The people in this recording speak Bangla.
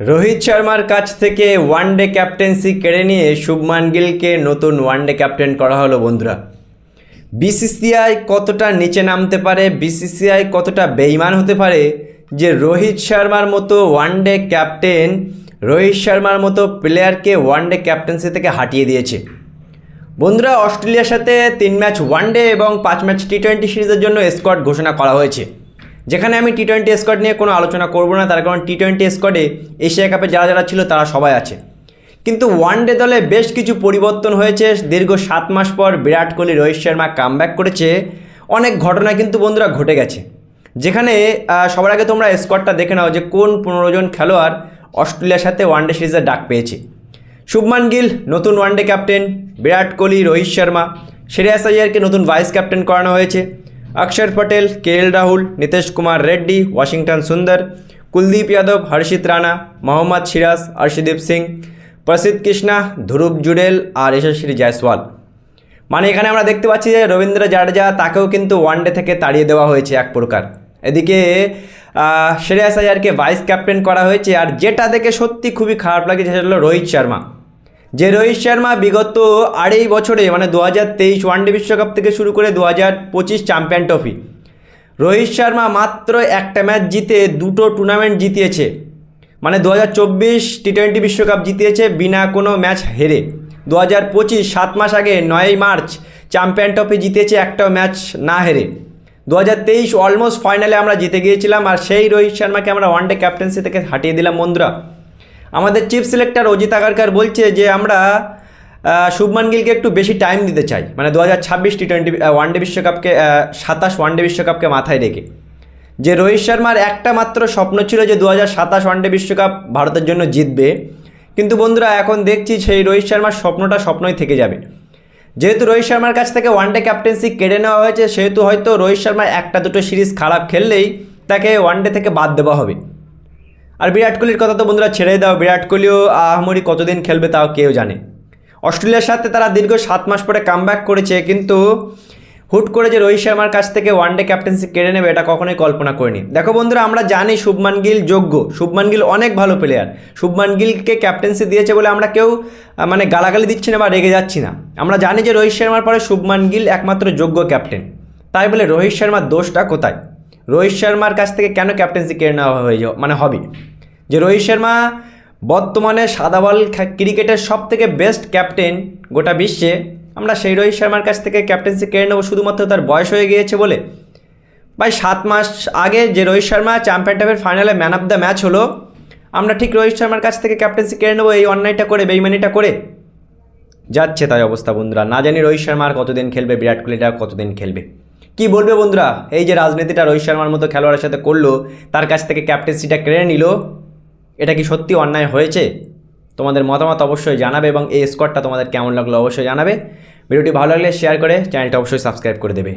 রোহিত শর্মার কাছ থেকে ওয়ানডে ক্যাপ্টেন্সি কেড়ে নিয়ে শুভমান গিলকে নতুন ওয়ানডে ক্যাপ্টেন করা হলো বন্ধুরা। বিসিসিআই কতটা নিচে নামতে পারে বিসিসিআই কতটা বেইমান হতে পারে, যে রোহিত শর্মার মতো ওয়ানডে ক্যাপ্টেন রোহিত শর্মার মতো প্লেয়ারকে ওয়ানডে ক্যাপ্টেন্সি থেকে হাটিয়ে দিয়েছে। বন্ধুরা, অস্ট্রেলিয়ার সাথে তিন ম্যাচ ওয়ানডে এবং পাঁচ ম্যাচ টি টোয়েন্টি সিরিজের জন্য স্কোয়াড ঘোষণা করা হয়েছে। যেখানে আমি টি টোয়েন্টি স্কোয়াড নিয়ে কোনো আলোচনা করব না, তার কারণ টি টোয়েন্টি স্কোয়াডে এশিয়া কাপে যারা যারা ছিল, তারা সবাই আছে। কিন্তু ওয়ানডে দলে বেশ কিছু পরিবর্তন হয়েছে। দীর্ঘ সাত মাস পর বিরাট কোহলি, রোহিত শর্মা কামব্যাক করেছে। অনেক ঘটনা কিন্তু বন্ধুরা ঘটে গেছে। যেখানে সবার আগে তোমরা স্কোয়াডটা দেখে নাও যে কোন পনেরো জন খেলোয়াড় অস্ট্রেলিয়ার সাথে ওয়ানডে সিরিজে ডাক পেয়েছে। শুভমান গিল, নতুন one day captain Virat Kohli, Rohit Sharma Shreyas আয়ারকে নতুন ভাইস ক্যাপ্টেন করানো হয়েছে। Axar Patel K L Rahul Nitish Kumar Reddy Washington Sundar Kuldeep Yadav হর্ষিত রানা মোহাম্মদ সিরাজ হর্ষদীপ সিং প্রসিদ্ধ কৃষ্ণা ধ্রুব জুডেল আর যশস্বী জয়সওয়াল মানে এখানে আমরা দেখতে পাচ্ছি যে রবীন্দ্র জাডেজা তাকেও কিন্তু ওয়ানডে থেকে তাড়িয়ে দেওয়া হয়েছে এক প্রকার। এদিকে শ্রেয়াস আয়ারকে ভাইস ক্যাপ্টেন করা হয়েছে আর যেটা দেখে সত্যি খুবই খারাপ লাগে সেটা হলো রোহিত শর্মা। যে রোহিত শর্মা বিগত আড়াই বছরে মানে দু হাজার তেইশ ওয়ানডে বিশ্বকাপ থেকে শুরু করে দু হাজার পঁচিশ চ্যাম্পিয়ন ট্রফি রোহিত শর্মা মাত্র একটা ম্যাচ জিতে দুটো টুর্নামেন্ট জিতিয়েছে। মানে দু হাজার চব্বিশ টি টোয়েন্টি বিশ্বকাপ জিতিয়েছে বিনা কোনো ম্যাচ হেরে। দু হাজার পঁচিশ সাত মাস আগে, নয়ই মার্চ চ্যাম্পিয়ন ট্রফি জিতেছে, একটাও ম্যাচ না হেরে। দু হাজার তেইশ অলমোস্ট ফাইনালে আমরা জিতে গিয়েছিলাম আর সেই রোহিত শর্মাকে আমরা ওয়ানডে ক্যাপ্টেন্সি থেকে হাটিয়ে দিলাম, বন্ধুরা। আমাদের চিফ সিলেক্টর অজিত আগারকার বলছে যে আমরা শুভমান গিলকে একটু বেশি টাইম দিতে চাই। মানে দু হাজার ছাব্বিশ টি টোয়েন্টি ওয়ানডে বিশ্বকাপকে সাতাশ ওয়ানডে বিশ্বকাপকে মাথায় রেখে। যে রোহিত শর্মার একটা মাত্র স্বপ্ন ছিল যে দু হাজার সাতাশ ওয়ানডে বিশ্বকাপ ভারতের জন্য জিতবে। কিন্তু বন্ধুরা, এখন দেখছি সেই রোহিত শর্মার স্বপ্নটা স্বপ্নই থেকে যাবে। যেহেতু রোহিত শর্মার কাছ থেকে ওয়ানডে ক্যাপ্টেন্সি কেড়ে নেওয়া হয়েছে, সেহেতু হয়তো রোহিত শর্মা একটা দুটো সিরিজ খারাপ খেললেই তাকে ওয়ানডে থেকে বাদ দেওয়া হবে। আর বিরাট কোহলির কথা তো বন্ধুরা ছেড়ে দাও। বিরাট কোহলিও আহমরি কতদিন খেলবে তাও কেউ জানে। অস্ট্রেলিয়ার সাথে তারা দীর্ঘ সাত মাস পরে কামব্যাক করেছে, কিন্তু হুট করে যে রোহিত শর্মার কাছ থেকে ওয়ানডে ক্যাপ্টেন্সি কেড়ে নেবে, এটা কখনোই কল্পনা করিনি। দেখো বন্ধুরা, আমরা জানি শুভমান গিল যোগ্য। শুভমান গিল অনেক ভালো প্লেয়ার শুভমান গিলকে ক্যাপ্টেন্সি দিয়েছে বলে আমরা কেউ মানে গালাগালি দিচ্ছি না বা রেগে যাচ্ছি না। আমরা জানি যে রোহিত শর্মার পরে শুভমান গিল একমাত্র যোগ্য ক্যাপ্টেন তাই বলে রোহিত শর্মার দোষটা কোথায়? রোহিত শর্মার কাছ থেকে কেন ক্যাপ্টেন্সি কেড়ে নেওয়া হয়ে মানে হবে যে রোহিত শর্মা বর্তমানে সাদা বল ক্রিকেটের সব থেকে বেস্ট ক্যাপ্টেন গোটা বিশ্বে। আমরা সেই রোহিত শর্মার কাছ থেকে ক্যাপ্টেন্সি কেড়ে নেব শুধুমাত্র তার বয়স হয়ে গিয়েছে বলে। ভাই, সাত মাস আগে যে রোহিত শর্মা চ্যাম্পিয়ন ট্রফির ফাইনালে ম্যান অফ দ্য ম্যাচ হলো, আমরা ঠিক রোহিত শর্মার কাছ থেকে ক্যাপ্টেন্সি কেড়ে নেব এই অন্যায়টা করে, বেইমানিটা করে। যাচ্ছে তাই অবস্থা বন্ধুরা। না জানি রোহিত শর্মা আর কতদিন খেলবে, বিরাট কোহলিটা কতদিন খেলবে। কি বলবে বন্ধুরা? এই যে রাজনীতিটা রোহিত শর্মার মতো খেলোয়াড়ের সাথে করল, তার কাছ থেকে ক্যাপ্টেন্সিটা কেড়ে নিল, এটা কি সত্যি অন্যায় হয়েছে? তোমাদের মতামত অবশ্যই জানাবে এবং এই স্কোয়াডটা তোমাদের কেমন লাগল অবশ্যই জানাবে। ভিডিওটি ভালো লাগলে শেয়ার করে চ্যানেলটা অবশ্যই সাবস্ক্রাইব করে দেবে।